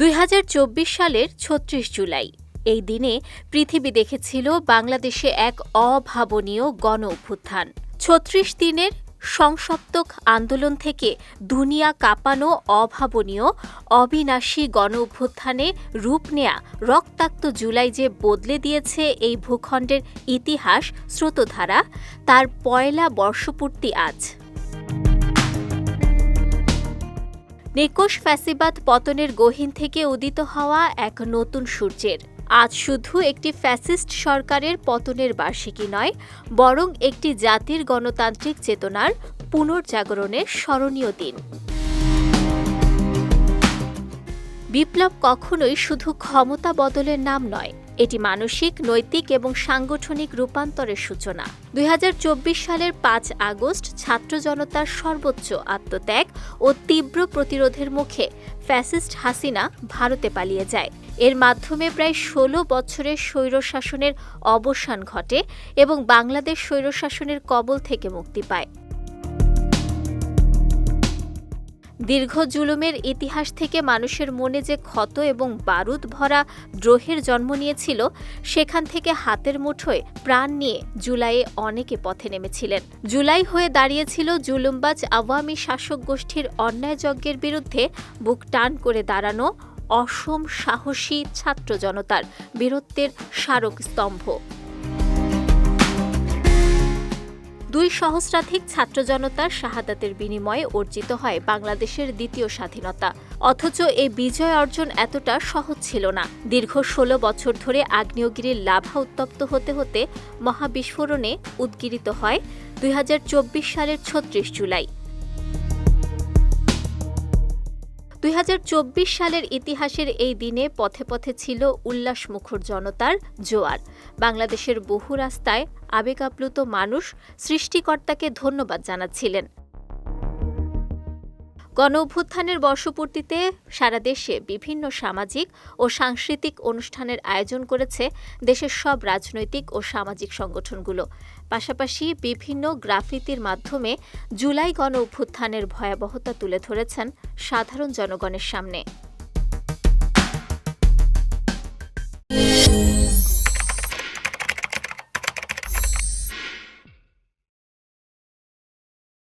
দুই হাজার চব্বিশ সালের ছত্রিশ জুলাই। এই দিনে পৃথিবী দেখেছিল বাংলাদেশে এক অভাবনীয় গণ অভ্যুত্থান ছত্রিশ দিনের সংসপ্তক আন্দোলন থেকে দুনিয়া কাঁপানো অভাবনীয় অবিনাশী গণ অভ্যুত্থানে রূপ নেয়া রক্তাক্ত জুলাই যে বদলে দিয়েছে এই ভূখণ্ডের ইতিহাস স্রোতধারা, তার পয়লা বর্ষপূর্তি আজ। নিকোষ ফ্যাসিবাদ পতনের গহীন থেকে উদিত হওয়া এক নতুন সূর্যের। আজ শুধু একটি ফ্যাসিস্ট সরকারের পতনের বার্ষিকী নয়, বরং একটি জাতির গণতান্ত্রিক চেতনার পুনর্জাগরণের স্মরণীয় দিন। বিপ্লব কখনোই শুধু ক্ষমতা বদলের নাম নয় এটি মানসিক, নৈতিক এবং সাংগঠনিক রূপান্তরের সূচনা। দুই হাজার চব্বিশ সালের পাঁচ আগস্ট ছাত্র জনতার সর্বোচ্চ আত্মত্যাগ ও তীব্র প্রতিরোধের মুখে ফ্যাসিস্ট হাসিনা ভারতে পালিয়ে যায়। এর মাধ্যমে প্রায় ষোলো বছরের স্বৈরশাসনের অবসান ঘটে এবং বাংলাদেশ স্বৈরশাসনের কবল থেকে মুক্তি পায়। দীর্ঘ জুলুমের ইতিহাস থেকে মানুষের মনে যে ক্ষত এবং বারুদ ভরা দ্রোহের জন্ম নিয়েছিল, সেখান থেকে হাতের মুঠোয় প্রাণ নিয়ে জুলাইয়ে অনেকে পথে নেমেছিলেন। জুলাই হয়ে দাঁড়িয়েছিল জুলুমবাজ আওয়ামী শাসক গোষ্ঠীর অন্যায়যজ্ঞের বিরুদ্ধে বুক টান করে দাঁড়ানো অসম সাহসী ছাত্র জনতার বীরত্বের স্মারক স্তম্ভ। দুই সহস্রাধিক ছাত্র জনতার শাহাদাতের বিনিময়ে অর্জিত হয় বাংলাদেশের দ্বিতীয় স্বাধীনতা। অথচ এই বিজয় অর্জন এতটা সহজ ছিল না। দীর্ঘ ষোলো বছর ধরে আগ্নেয়গিরির লাভা উত্তপ্ত হতে হতে মহাবিস্ফোরণে উদ্গিরিত হয় দুই হাজার চব্বিশ সালের ছত্রিশ জুলাই। দুই হাজার চব্বিশ সালের ইতিহাসের এই দিনে পথে পথে ছিল উল্লাসমুখর জনতার জোয়ার। বাংলাদেশের বহু রাস্তায় আবেগাপ্লুত মানুষ সৃষ্টিকর্তাকে ধন্যবাদ জানাচ্ছিলেন। গণ অভ্যুত্থানের বর্ষপূর্তিতে সারা দেশে বিভিন্ন সামাজিক ও সাংস্কৃতিক অনুষ্ঠানের আয়োজন করেছে দেশের সব রাজনৈতিক ও সামাজিক সংগঠনগুলো। পাশাপাশি বিভিন্ন গ্রাফিতির মাধ্যমে জুলাই গণ অভ্যুত্থানের ভয়াবহতা তুলে ধরেছেন সাধারণ জনগণের সামনে।